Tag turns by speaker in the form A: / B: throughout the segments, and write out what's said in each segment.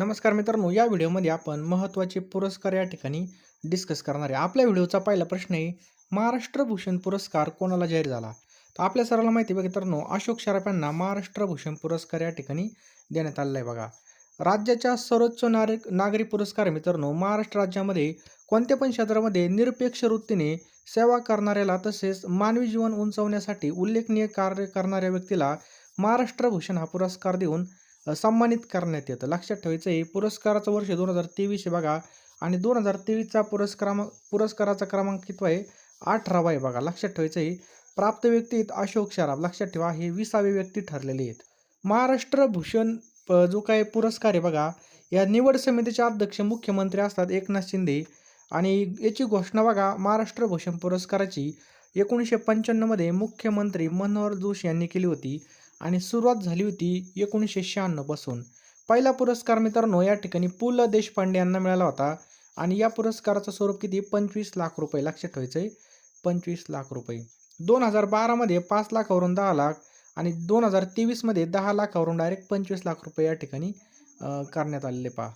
A: नमस्कार मित्रांनो या व्हिडिओमध्ये आपण महत्त्वाचे पुरस्कार या ठिकाणी डिस्कस करणार आहे. आपल्या व्हिडिओचा पहिला प्रश्न आहे महाराष्ट्र भूषण पुरस्कार कोणाला जाहीर झाला? तर आपल्या सर्वांना माहिती आहे बघा मित्रांनो अशोक शराफ यांना महाराष्ट्र भूषण पुरस्कार या ठिकाणी देण्यात आलेला आहे बघा. राज्याच्या सर्वोच्च नागरिक नागरी पुरस्कार मित्रांनो महाराष्ट्र राज्यामध्ये कोणत्या पण क्षेत्रामध्ये निरपेक्ष वृत्तीने सेवा करणाऱ्याला तसेच मानवी जीवन उंचवण्यासाठी उल्लेखनीय कार्य करणाऱ्या व्यक्तीला महाराष्ट्र भूषण हा पुरस्कार देऊन सन्मानित करण्यात येतं. लक्षात ठेवायचं आहे पुरस्काराचं वर्ष दोन हजार तेवीस आहे बघा. आणि दोन हजार तेवीसचा पुरस्कार पुरस्काराचा क्रमांक कितवा आहे? अठरावा आहे बघा. लक्षात ठेवायचं आहे प्राप्त व्यक्ती आहेत अशोक शराफ लक्षात ठेवा हे विसावे व्यक्ती ठरलेले आहेत. महाराष्ट्र भूषण प- जो काही पुरस्कार आहे बघा या निवड समितीचे अध्यक्ष मुख्यमंत्री असतात एकनाथ शिंदे. आणि याची घोषणा बघा महाराष्ट्र भूषण पुरस्काराची एकोणीसशे पंच्याण्णवमध्ये मुख्यमंत्री मनोहर जोशी यांनी केली होती. आणि सुरुवात झाली होती एकोणीसशे शहाण्णवपासून पहिला पुरस्कार मित्रांनो या ठिकाणी पु ल देशपांडे यांना मिळाला होता आणि या पुरस्काराचं स्वरूप किती? पंचवीस लाख रुपये. लक्षात ठेवायचं आहे पंचवीस लाख रुपये. दोन हजार बारामध्ये पाच लाखावरून दहा लाख आणि दोन हजार तेवीसमध्ये दहा लाखावरून डायरेक्ट पंचवीस लाख रुपये या ठिकाणी करण्यात आलेले पहा.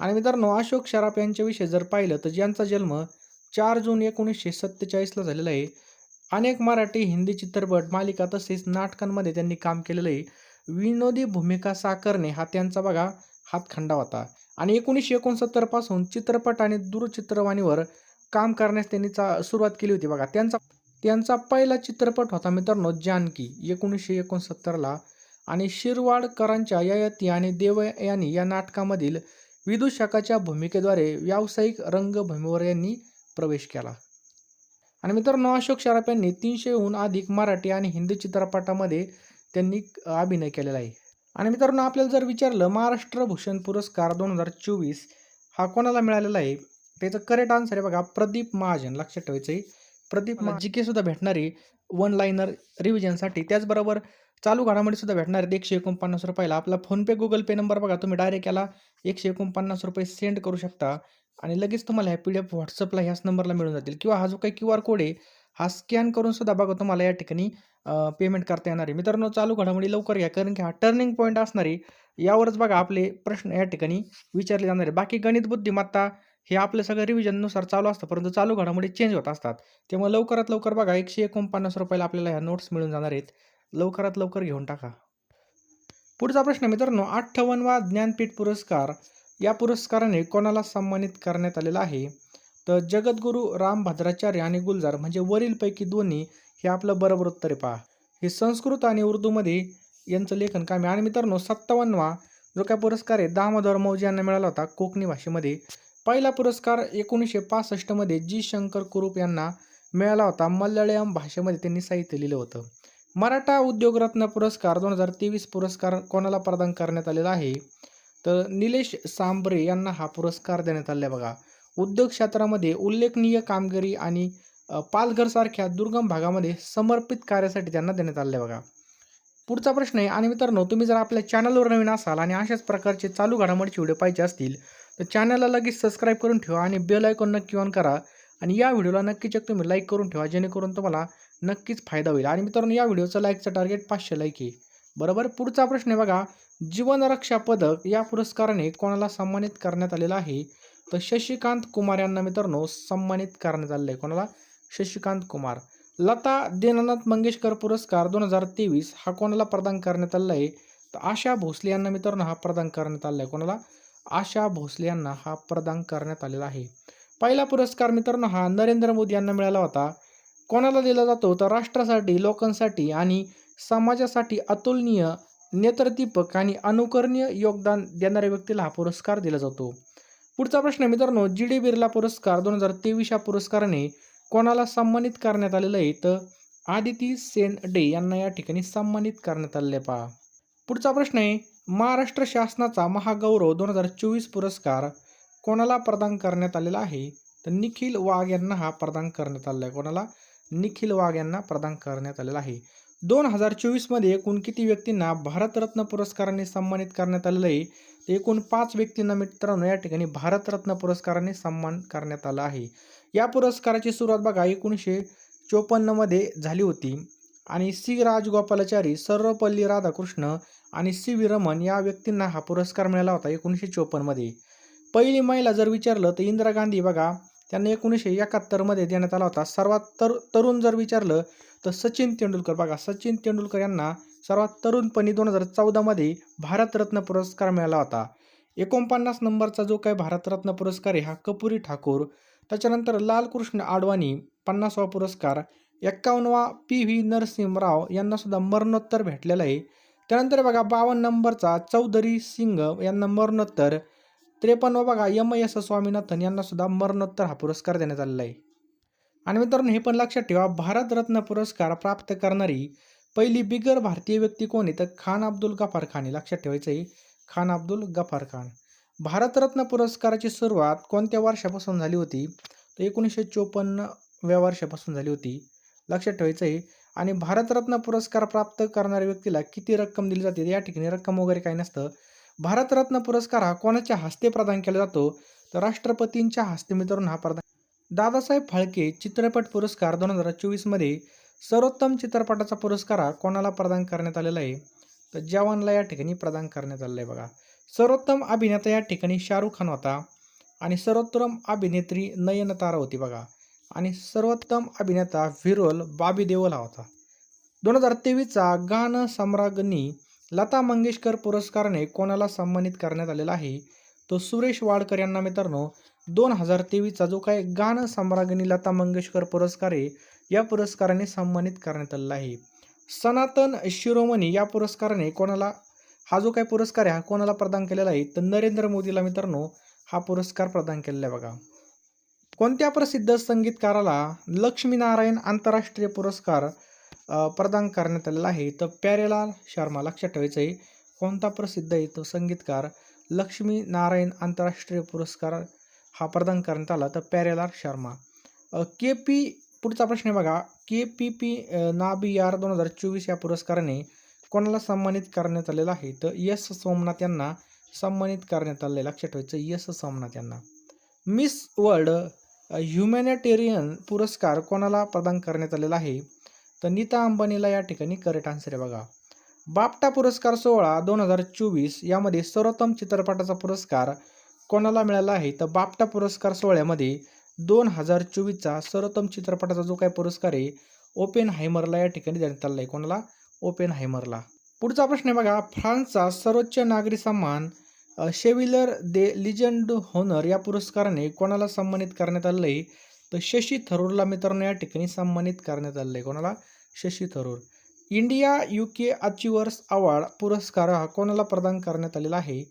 A: आणि मित्रांनो अशोक शराफ यांच्याविषयी जर पाहिलं तर ज्यांचा जन्म चार जून एकोणीसशे सत्तेचाळीसला झालेला आहे अनेक मराठी हिंदी चित्रपट मालिका तसेच नाटकांमध्ये त्यांनी काम केलेलं आहे विनोदी भूमिका साकारणे हा त्यांचा बघा हातखंडा होता. आणि एकोणीसशे एकोणसत्तरपासून चित्रपट आणि दूरचित्रवाणीवर काम करण्यास त्यांनी चा सुरुवात केली होती बघा. त्यांचा त्यांचा पहिला चित्रपट होता मित्रांनो जानकी एकोणीसशे एकोणसत्तरला आणि शिरवाडकरांच्या ययाती आणि देवयानी या नाटकामधील विदूषकाच्या भूमिकेद्वारे व्यावसायिक रंगभूमीवर यांनी प्रवेश केला. आणि मित्रांनो अशोक शराफ यांनी तीनशेहून अधिक मराठी आणि हिंदी चित्रपटामध्ये त्यांनी अभिनय केलेला आहे. आणि मित्रांनो आपल्याला जर विचारलं महाराष्ट्र भूषण पुरस्कार दोन हजार चोवीस हा कोणाला मिळालेला आहे? त्याचं करेक्ट आन्सर आहे बघा प्रदीप महाजन. लक्षात ठेवायचं आहे. प्रदीप जी के सुद्धा भेटणार वन लाईनर रिव्हिजनसाठी त्याचबरोबर चालू घडामोडी सुद्धा भेटणार आहेत. एकशे एकोणपन्नास रुपयाला. आपला फोनपे गुगल पे नंबर बघा तुम्ही डायरेक्ट याला एकशे एकोणपन्नास रुपये सेंड करू शकता. आणि लगेच तुम्हाला ह्या पी डी एफ व्हॉट्सअपला ह्याच नंबरला मिळून जातील. किंवा हा जो काही क्यू आर कोड आहे हा स्कॅन करून सुद्धा बघा तुम्हाला या ठिकाणी पेमेंट करता येणार आहे. मित्रांनो चालू घडामोडी लवकर घ्या कारण की हा टर्निंग पॉईंट असणार आहे. यावरच बघा आपले प्रश्न या ठिकाणी विचारले जाणार आहे बाकी गणित बुद्धिमत्ता हे आपलं सगळं रिव्हिजननुसार चालू असतं परंतु चालू घडामोडी चेंज होत असतात. त्यामुळे लवकरात लवकर बघा एकशे एकोणपन्नास रुपयाला आपल्याला ह्या नोट्स मिळून जाणार आहेत. लवकरात लवकर घेऊन टाका. पुढचा प्रश्न मित्रांनो अठ्ठावन्नवा ज्ञानपीठ पुरस्कार या पुरस्काराने कोणाला सन्मानित करण्यात आलेला आहे? तर जगद्गुरू राम भद्राचार्य आणि गुलजार म्हणजे वरीलपैकी दोन्ही हे आपलं बरोबर उत्तर पहा. हे संस्कृत आणि उर्दूमध्ये यांचं लेखन काम आहे. आणि मित्रांनो सत्तावन्नवा जो काय पुरस्कार आहे दामोदर मौजी यांना मिळाला होता कोकणी भाषेमध्ये. पहिला पुरस्कार एकोणीसशे पासष्टमध्ये जी शंकर कुरूप यांना मिळाला होता. मल्याळम भाषेमध्ये त्यांनी साहित्य लिहिलं होतं. मराठा उद्योगरत्न पुरस्कार दोन हजार तेवीस पुरस्कार कोणाला प्रदान करण्यात आलेला आहे? तर निलेश सांबरे यांना हा पुरस्कार देण्यात आला बघा. उद्योग क्षेत्रामध्ये उल्लेखनीय कामगिरी आणि पालघरसारख्या दुर्गम भागामध्ये समर्पित कार्यासाठी त्यांना देण्यात आले बघा. पुढचा प्रश्न आहे आणि मित्रांनो तुम्ही जर आपल्या चॅनलवर नवीन असाल आणि अशाच प्रकारचे चालू घडामोडीचे व्हिडिओ पाहिजे असतील तर चॅनलला लगेच सबस्क्राईब करून ठेवा आणि बेल आयकॉन नक्की ऑन करा. आणि या व्हिडिओला नक्कीच तुम्ही लाईक करून ठेवा जेणेकरून तुम्हाला नक्कीच फायदा होईल. आणि मित्रांनो या व्हिडिओचं लाईकचं टार्गेट पाचशे लाईक आहे. बरोबर? पुढचा प्रश्न आहे बघा. जीवनरक्षा पदक या पुरस्काराने कोणाला सन्मानित करण्यात आलेला आहे? तर शशिकांत कुमार यांना मित्रांनो सन्मानित करण्यात आलेलं आहे. कोणाला? शशिकांत कुमार. लता दीनानाथ मंगेशकर पुरस्कार दोन हजार तेवीस हा कोणाला प्रदान करण्यात आलेला आहे? तर आशा भोसले यांना मित्रांनो हा प्रदान करण्यात आलेला आहे. कोणाला? आशा भोसले यांना हा प्रदान करण्यात आलेला आहे. पहिला पुरस्कार मित्रांनो हा नरेंद्र मोदी यांना मिळाला होता. कोणाला दिला जातो तर राष्ट्रासाठी लोकांसाठी आणि समाजासाठी अतुलनीय नेत्रदीपक आणि अनुकरणीय योगदान देणाऱ्या व्यक्तीला हा पुरस्कार दिला जातो. पुढचा प्रश्न मित्रांनो जी डी बिर्ला पुरस्कार दोन हजार तेवीस या पुरस्काराने कोणाला सन्मानित करण्यात आलेलं आहे? तर आदिती सेन डे यांना या ठिकाणी सन्मानित करण्यात आलेले पहा. पुढचा प्रश्न आहे महाराष्ट्र शासनाचा महागौरव दोन हजार चोवीस पुरस्कार कोणाला प्रदान करण्यात आलेला आहे? तर निखिल वाघ यांना हा प्रदान करण्यात आलेला आहे. कोणाला? निखिल वाघ यांना प्रदान करण्यात आलेला आहे. दोन हजार चोवीसमध्ये एकूण किती व्यक्तींना भारतरत्न पुरस्काराने सन्मानित करण्यात आलेलं आहे? तर एकूण पाच व्यक्तींना मित्रांनो या ठिकाणी भारतरत्न पुरस्काराने सन्मान करण्यात आला आहे. या पुरस्काराची सुरुवात बघा एकोणीसशे चोपन्नमध्ये झाली होती. आणि सी राजगोपालाचारी सर्वपल्ली राधाकृष्ण आणि सी व्ही रमन या व्यक्तींना हा पुरस्कार मिळाला होता एकोणीसशे चोपन्नमध्ये पहिली महिला जर विचारलं तर इंदिरा गांधी बघा त्यांना एकोणीसशे एकाहत्तरमध्ये देण्यात आला होता. सर्वात तर तरुण जर विचारलं तर सचिन तेंडुलकर बघा सचिन तेंडुलकर यांना सर्वात तरुणपणी दोन हजार चौदामध्ये भारतरत्न पुरस्कार मिळाला होता. एकोणपन्नास नंबरचा जो काही भारतरत्न पुरस्कार आहे हा कपुरी ठाकूर. त्याच्यानंतर लालकृष्ण आडवाणी पन्नासवा पुरस्कार. एक्कावन्नवा पी व्ही नरसिंहराव यांनासुद्धा मरणोत्तर भेटलेला आहे. त्यानंतर बघा बावन्न नंबरचा चौधरी सिंग यांना मरणोत्तर. त्रेपन्न बघा यम एस स्वामीनाथन यांना सुद्धा मरणोत्तर हा पुरस्कार देण्यात आलेला आहे. आणि मित्रांनो हे पण लक्षात ठेवा भारतरत्न पुरस्कार प्राप्त करणारी पहिली बिगर भारतीय व्यक्ती कोण आहे? तर खान अब्दुल गफार खान आहे. लक्षात ठेवायचं आहे खान अब्दुल गफार खान. भारतरत्न पुरस्काराची सुरुवात कोणत्या वर्षापासून झाली होती? तर एकोणीसशे चोपन्नव्या वर्षापासून झाली होती. लक्षात ठेवायचं आहे. आणि भारतरत्न पुरस्कार प्राप्त करणाऱ्या व्यक्तीला किती रक्कम दिली जाते? या ठिकाणी रक्कम वगैरे काही नसतं. भारतरत्न पुरस्कार हा कोणाच्या हस्ते प्रदान केला जातो? तर राष्ट्रपतींच्या हस्ते मित्रांनो हा प्रदान दादासाहेब फाळके चित्रपट पुरस्कार दोन हजार चोवीसमध्ये सर्वोत्तम चित्रपटाचा पुरस्कार हा कोणाला प्रदान करण्यात आलेला आहे? तर जवानला या ठिकाणी प्रदान करण्यात आलेला आहे बघा. सर्वोत्तम अभिनेता या ठिकाणी शाहरुख खान होता आणि सर्वोत्तम अभिनेत्री नयनतारा होती बघा. आणि सर्वोत्तम अभिनेता व्हिरोल बाबी देओल हा होता. दोन हजार तेवीसचा गान सम्राज्ञी लता मंगेशकर पुरस्काराने कोणाला सन्मानित करण्यात आलेला आहे? तो सुरेश वाडकर यांना मित्रांनो दोन हजार तेवीसचा जो काही गान सम्राज्ञी लता मंगेशकर पुरस्कार आहे या पुरस्काराने सन्मानित करण्यात आलेला आहे. सनातन शिरोमणी या पुरस्काराने कोणाला हा जो काही पुरस्कार आहे हा कोणाला प्रदान केलेला आहे? तर नरेंद्र मोदीला मित्रांनो हा पुरस्कार प्रदान केलेला आहे बघा. कोणत्या प्रसिद्ध संगीतकाराला लक्ष्मीनारायण आंतरराष्ट्रीय पुरस्कार प्रदान करण्यात आलेला आहे. तर प्यारेलाल शर्मा लक्षात ठेवायचं आहे कोणता प्रसिद्ध आहे तो संगीतकार लक्ष्मी नारायण आंतरराष्ट्रीय पुरस्कार हा प्रदान करण्यात आला? तर प्यारेलाल शर्मा. के पी पुढचा प्रश्न आहे बघा. के पी पी नाबियार दोन हजार चोवीस या पुरस्काराने कोणाला सन्मानित करण्यात आलेला आहे? तर यस सोमनाथ यांना सन्मानित करण्यात आले लक्षात ठेवायचं यस सोमनाथ यांना. मिस वर्ल्ड ह्युमॅनिटेरियन पुरस्कार कोणाला प्रदान करण्यात आलेला आहे? तर नीता अंबानीला या ठिकाणी करेक्ट आन्सर आहे बघा. बापटा पुरस्कार सोहळा दोन हजार चोवीस यामध्ये सर्वोत्तम चित्रपटाचा पुरस्कार कोणाला मिळाला आहे? तर बापटा पुरस्कार सोहळ्यामध्ये दोन हजार चोवीसचा सर्वोत्तम चित्रपटाचा जो काही पुरस्कार आहे ओपेन हायमरला या ठिकाणी देण्यात आला आहे. कोणाला? ओपेन हायमरला पुढचा प्रश्न आहे बघा फ्रान्सचा सर्वोच्च नागरी सन्मान शेविलर दे लिजंड होनर या पुरस्काराने कोणाला सन्मानित करण्यात आलं आहे? तर शशी थरूरला मित्रांनो या ठिकाणी सन्मानित करण्यात आलेलं आहे. कोणाला? शशी थरूर. इंडिया यू के अचिव्हर्स अवॉर्ड पुरस्कार हा कोणाला प्रदान करण्यात आलेला आहे?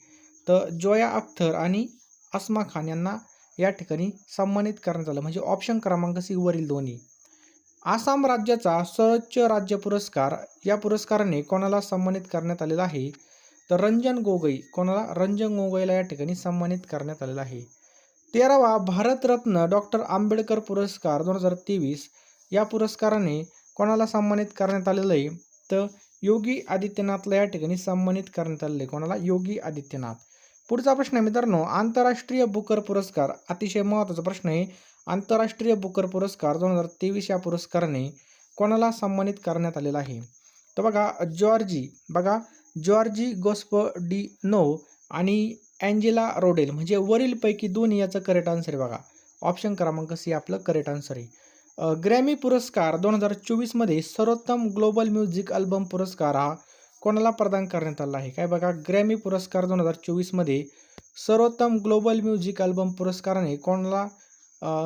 A: तर जोया अख्तर आणि अस्मा खान यांना या ठिकाणी सन्मानित करण्यात आलं. म्हणजे ऑप्शन क्रमांक सी वरील दोन्ही. आसाम राज्याचा सर्वोच्च राज्य पुरस्कार या पुरस्काराने कोणाला सन्मानित करण्यात आलेला आहे? तर रंजन गोगोई. कोणाला? रंजन गोगोईला या ठिकाणी सन्मानित करण्यात आलेला आहे. तेरावा भारतरत्न डॉक्टर आंबेडकर पुरस्कार दोन हजार तेवीस. या पुरस्काराने कोणाला सन्मानित करण्यात आलेलं आहे? तर योगी आदित्यनाथला या ठिकाणी सन्मानित करण्यात आलेलं आहे. कोणाला? योगी आदित्यनाथ. पुढचा प्रश्न आहे मित्रांनो आंतरराष्ट्रीय बुकर पुरस्कार अतिशय महत्त्वाचा प्रश्न आहे. आंतरराष्ट्रीय बुकर पुरस्कार दोन हजार तेवीस या पुरस्काराने कोणाला सन्मानित करण्यात आलेला आहे? तर बघा जॉर्जी बघा जॉर्जी गोस्प डी नो आणि अँजेला रोडेल म्हणजे वरीलपैकी दोन याचं करेक्ट आन्सर आहे बघा. ऑप्शन क्रमांक सी आपलं करेक्ट आन्सर आहे. ग्रॅमी पुरस्कार दोन हजार चोवीसमध्ये सर्वोत्तम ग्लोबल म्युझिक अल्बम पुरस्कार हा कोणाला प्रदान करण्यात आला आहे? काय बघा ग्रॅमी पुरस्कार दोन हजार चोवीसमध्ये सर्वोत्तम ग्लोबल म्युझिक अल्बम पुरस्काराने कोणाला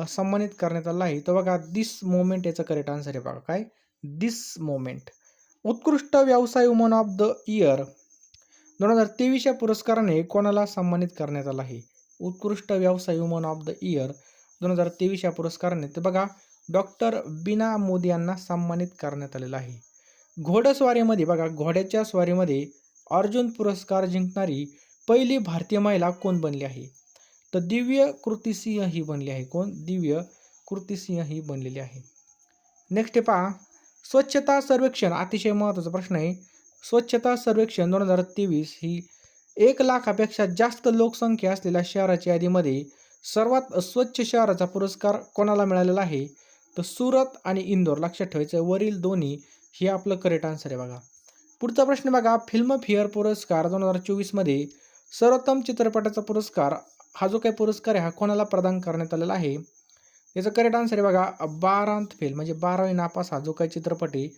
A: सन्मानित करण्यात आला आहे? तर बघा दिस मोमेंट याचं करेक्ट आन्सर आहे बघा. काय? दिस मोमेंट उत्कृष्ट व्यवसाय वुमन ऑफ द इयर दोन हजार तेवीस या पुरस्काराने कोणाला सन्मानित करण्यात आला आहे? उत्कृष्ट व्यवसाय वुमन ऑफ द इयर दोन हजार तेवीस या पुरस्काराने. तर बघा डॉक्टर बिना मोदी यांना सन्मानित करण्यात आलेला आहे. घोडस्वारीमध्ये बघा घोड्याच्या स्वारीमध्ये अर्जुन पुरस्कार जिंकणारी पहिली भारतीय महिला कोण बनली आहे? तर दिव्य कृतिसिंह ही बनली आहे. कोण? दिव्य कृतिसिंह ही बनलेली आहे. नेक्स्ट पहा स्वच्छता सर्वेक्षण अतिशय महत्त्वाचा प्रश्न आहे. स्वच्छता सर्वेक्षण दोन हजार तेवीस ही एक लाखापेक्षा जास्त लोकसंख्या असलेल्या शहराच्या यादीमध्ये सर्वात स्वच्छ शहराचा पुरस्कार कोणाला मिळालेला आहे? तर सुरत आणि इंदोर लक्षात ठेवायचं वरील दोन्ही हे आपलं करेक्ट आन्सर आहे बघा. पुढचा प्रश्न बघा फिल्मफेअर पुरस्कार दोन हजार चोवीसमध्ये सर्वोत्तम चित्रपटाचा पुरस्कार हा जो काही पुरस्कार आहे हा कोणाला प्रदान करण्यात आलेला आहे? याचं करेक्ट आन्सर आहे बघा बारांत फेल म्हणजे बारावी नापास हा जो काही चित्रपट आहे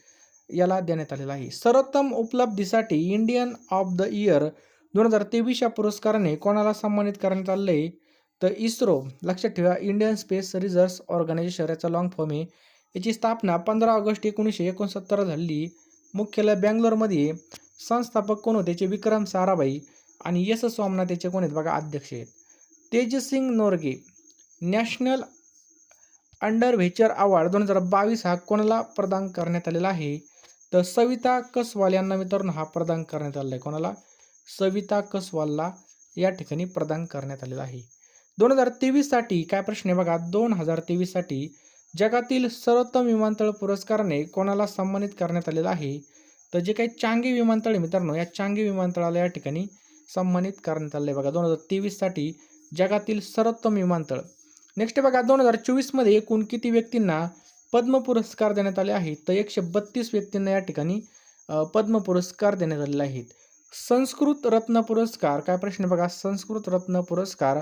A: याला देण्यात आलेला आहे. सर्वोत्तम उपलब्धीसाठी इंडियन ऑफ द इयर दोन हजार तेवीस या पुरस्काराने कोणाला सन्मानित करण्यात आले? आहे तर इस्रो लक्षात ठेवा इंडियन स्पेस रिसर्च ऑर्गनायझेशन याचा लॉंग फॉर्म आहे. याची स्थापना पंधरा ऑगस्ट एकोणीसशे एकोणसत्तर झाली. मुख्यालय बँगलोरमध्ये संस्थापक कोण होते? याचे विक्रम साराभाई आणि यश सोमनाथ याचे कोण आहेत? बघा अध्यक्ष आहेत. Tenzing Norgay national adventure award दोन हजार बावीस हा कोणाला प्रदान करण्यात आलेला आहे? तर सविता कसवाल यांना मित्रांनो हा प्रदान करण्यात आलेला आहे. कोणाला? सविता कसवालला या ठिकाणी प्रदान करण्यात आलेला आहे. दोन हजार तेवीससाठी काय प्रश्न आहे बघा? दोन हजार तेवीससाठी जगातील सर्वोत्तम विमानतळ पुरस्काराने कोणाला सन्मानित करण्यात आलेला आहे? तर जे काही चांगी विमानतळ आहे मित्रांनो या चांगी विमानतळाला या ठिकाणी सन्मानित करण्यात आलं आहे बघा. दोन हजार तेवीससाठी जगातील सर्वोत्तम विमानतळ. नेक्स्ट बघा दोन हजार चोवीसमध्ये एकूण किती व्यक्तींना पद्म पुरस्कार देण्यात आले आहेत. तर एकशे बत्तीस व्यक्तींना या ठिकाणी पद्म पुरस्कार देण्यात आलेले आहेत. संस्कृत रत्न पुरस्कार काय प्रश्न बघा? संस्कृत रत्न पुरस्कार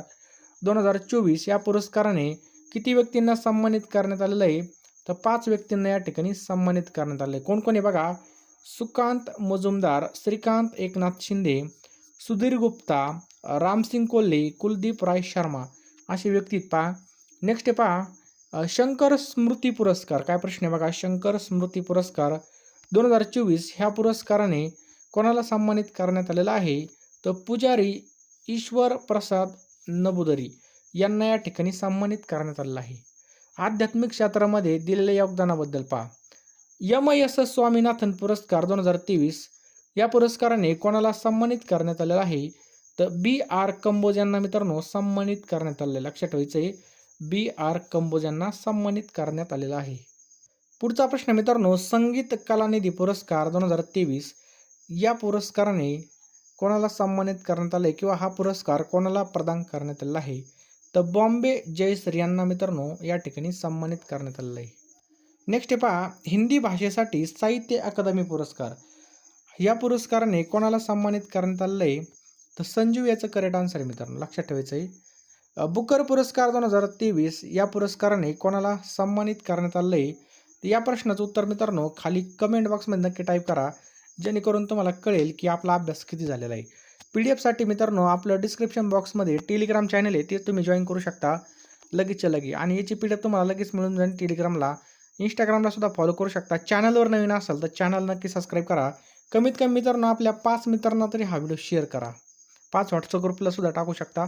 A: दोन हजार चोवीस या पुरस्काराने किती व्यक्तींना सन्मानित करण्यात आलेलं आहे? तर पाच व्यक्तींना या ठिकाणी सन्मानित करण्यात आलं आहे. कोण कोण आहे बघा? सुकांत मजुमदार श्रीकांत एकनाथ शिंदे सुधीर गुप्ता रामसिंग कोल्हे कुलदीप राय शर्मा असे व्यक्ती पहा. नेक्स्ट पहा. शंकर स्मृती पुरस्कार. काय प्रश्न आहे बघा? शंकर स्मृती पुरस्कार दोन हजार चोवीस ह्या पुरस्काराने कोणाला सन्मानित करण्यात आलेला आहे? तर पुजारी ईश्वर प्रसाद नबुदरी यांना या ठिकाणी सन्मानित करण्यात आलेलं आहे. आध्यात्मिक क्षेत्रामध्ये दिलेल्या योगदानाबद्दल पहा. यम यस स्वामीनाथन पुरस्कार दोन हजार तेवीस या पुरस्काराने कोणाला सन्मानित करण्यात आलेला आहे? तर बी आर कंबोज यांना मित्रांनो सन्मानित करण्यात आलेलं लक्षात ठेवायचं आहे बी आर कंबोज यांना सन्मानित करण्यात आलेला आहे. पुढचा प्रश्न मित्रांनो संगीत कलानिधी पुरस्कार दोन हजार तेवीस या पुरस्काराने कोणाला सन्मानित करण्यात आले किंवा हा पुरस्कार कोणाला प्रदान करण्यात आलेला आहे? तर बॉम्बे जयसर यांना मित्रांनो या ठिकाणी सन्मानित करण्यात आलेलं आहे. नेक्स्ट पहा हिंदी भाषेसाठी साहित्य अकादमी पुरस्कार. या पुरस्काराने कोणाला सन्मानित करण्यात आलेलं आहे? तर संजीव याचं करेक्ट आन्सर आहे मित्रांनो लक्षात ठेवायचं आहे बुकर पुरस्कार दोन हजार तेवीस या पुरस्काराने कोणाला सन्मानित करण्यात आलं आहे? या प्रश्नाचं उत्तर मित्रांनो खाली कमेंट बॉक्समध्ये नक्की टाईप करा जेणेकरून तुम्हाला कळेल की आपला अभ्यास किती झालेला आहे. पी डी एफसाठी मित्रांनो आपलं डिस्क्रिप्शन बॉक्समध्ये टेलिग्राम चॅनल आहे ते तुम्ही जॉईन करू शकता. लगेचच्या लगे. आणि याची पी डी एफ तुम्हाला लगेच मिळून जाईल टेलिग्रामला इंस्टाग्रामला सुद्धा फॉलो करू शकता. चॅनलवर नवीन असाल तर चॅनल नक्की सबस्क्राईब करा. कमीत कमी मित्रांनो आपल्या पाच मित्रांना तरी हा व्हिडिओ शेअर करा. पाच व्हॉट्सअप ग्रुपला सुद्धा टाकू शकता.